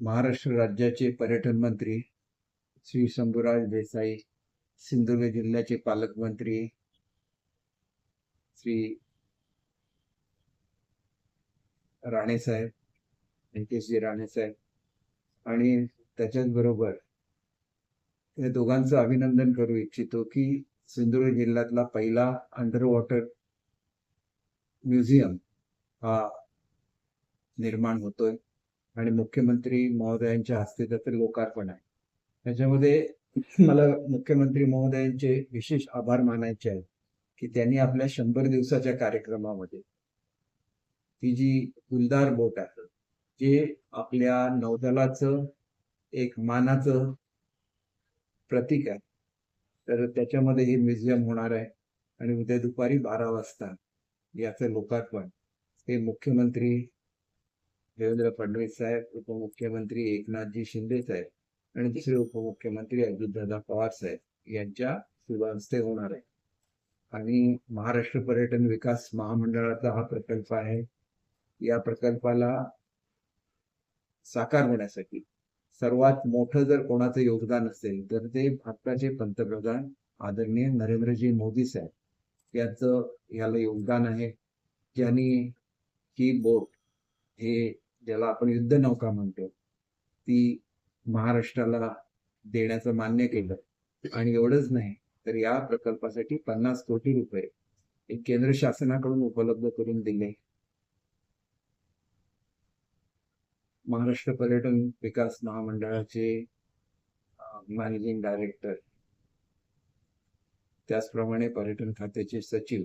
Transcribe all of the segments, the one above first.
महाराष्ट्र राज्याचे पर्यटन मंत्री श्री शंभूराज देसाई सिंधुदुर्ग जिल्ह्याचे पालकमंत्री श्री राणेसाहेब व्यंकेशजी राणेसाहेब आणि त्याच्याच बरोबर या दोघांचं अभिनंदन करू इच्छितो की सिंधुदुर्ग जिल्ह्यातला पहिला अंडर वॉटर म्युझियम हा निर्माण होतोय. आणि मुख्यमंत्री महोदयांच्या हस्ते त्याचं लोकार्पण आहे. त्याच्यामध्ये मला मुख्यमंत्री महोदयांचे विशेष आभार मानायचे आहेत की त्यांनी आपल्या शंभर दिवसाच्या कार्यक्रमामध्ये ती जी गुलदार बोट आहे जे आपल्या नौदलाचं एक मानाचं प्रतीक आहे तर त्याच्यामध्ये हे म्युझियम होणार आहे आणि उद्या दुपारी बारा वाजता याचं लोकार्पण हे मुख्यमंत्री देवेंद्र फडणवीस साहेब उपमुख्यमंत्री एकनाथजी शिंदे साहेब आणि दुसरे उपमुख्यमंत्री अजितदादा पवार साहेब यांच्या शुभ हस्ते होणार आहे. आणि महाराष्ट्र पर्यटन विकास महामंडळाचा हा प्रकल्प आहे. या प्रकल्पाला साकार होण्यासाठी सर्वात मोठं जर कोणाचं योगदान असेल तर ते भारताचे पंतप्रधान आदरणीय नरेंद्रजी मोदी साहेब यांचं याला योगदान आहे. ज्यांनी ही बोट हे ज्याला आपण युद्ध नौका म्हणतो ती महाराष्ट्राला देण्याचं मान्य केलं. आणि एवढंच नाही तर या प्रकल्पासाठी पन्नास कोटी रुपये एक केंद्र शासनाकडून उपलब्ध करून दिले. महाराष्ट्र पर्यटन विकास महामंडळाचे मॅनेजिंग डायरेक्टर त्याचप्रमाणे पर्यटन खात्याचे सचिव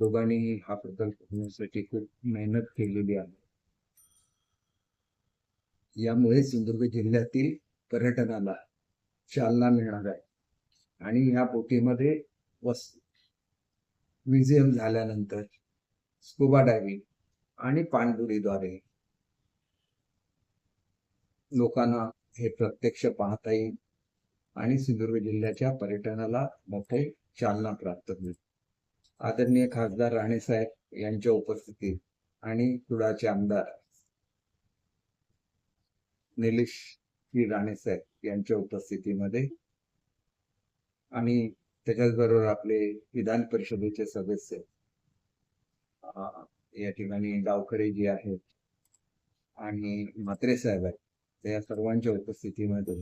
दोघांनीही हा प्रकल्प होण्यासाठी खूप मेहनत केलेली आहे. यामुळे सिंधुदुर्ग जिल्ह्यातील पर्यटनाला चालना मिळणार आहे. आणि या बोटीमध्ये वस म्युझियम झाल्यानंतर स्कुबा डायव्हिंग आणि पाणबुडीद्वारे लोकांना हे प्रत्यक्ष पाहता येईल आणि सिंधुदुर्ग जिल्ह्याच्या पर्यटनाला मोठे चालना प्राप्त होईल. आदरणीय खासदार राणेसाहेब यांच्या उपस्थितीत आणि कुडाचे आमदार निलेश श्री राणेसाहेब यांच्या उपस्थितीमध्ये. आणि त्याच्याच बरोबर आपले विधान परिषदेचे सदस्य या ठिकाणी गावकरे जी आहेत आणि म्हात्रे साहेब आहेत त्या सर्वांच्या उपस्थितीमध्ये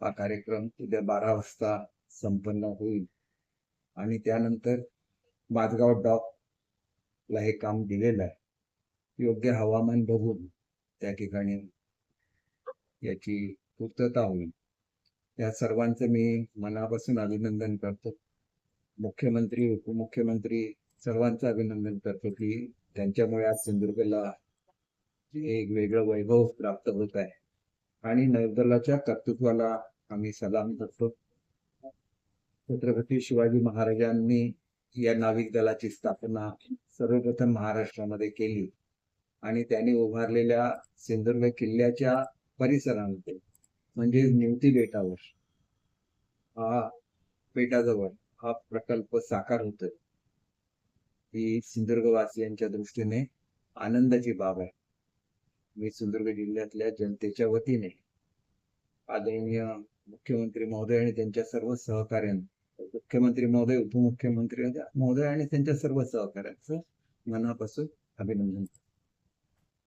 हा कार्यक्रम उद्या बारा वाजता संपन्न होईल. आणि त्यानंतर माझगाव डॉकला हे काम दिलेलं आहे. योग्य हवामान बघून त्या ठिकाणी याची पूर्तता होईल. या सर्वांचं मी मनापासून अभिनंदन करतो. मुख्यमंत्री उपमुख्यमंत्री सर्वांचं अभिनंदन करतो की त्यांच्यामुळे आज सिंधुदुर्गला एक वेगळं वैभव प्राप्त होत आहे. आणि नौदलाच्या कर्तृत्वाला आम्ही सलाम करतो. छत्रपती शिवाजी महाराजांनी या नाविक दलाची स्थापना सर्वप्रथम महाराष्ट्रामध्ये केली. आणि त्यांनी उभारलेल्या सिंधुदुर्ग किल्ल्याच्या परिसरामध्ये म्हणजे निमती बेटावर. हा बेटाजवळ हा प्रकल्प साकार होतोय. ही सिंधुदुर्गवासियांच्या दृष्टीने आनंदाची बाब आहे. मी सिंधुदुर्ग जिल्ह्यातल्या जनतेच्या वतीने आदरणीय मुख्यमंत्री महोदय आणि त्यांच्या सर्व सहकार्यांना मुख्यमंत्री महोदय उपमुख्यमंत्री महोदय आणि त्यांच्या सर्व सहकार्यांचं मनापासून अभिनंदन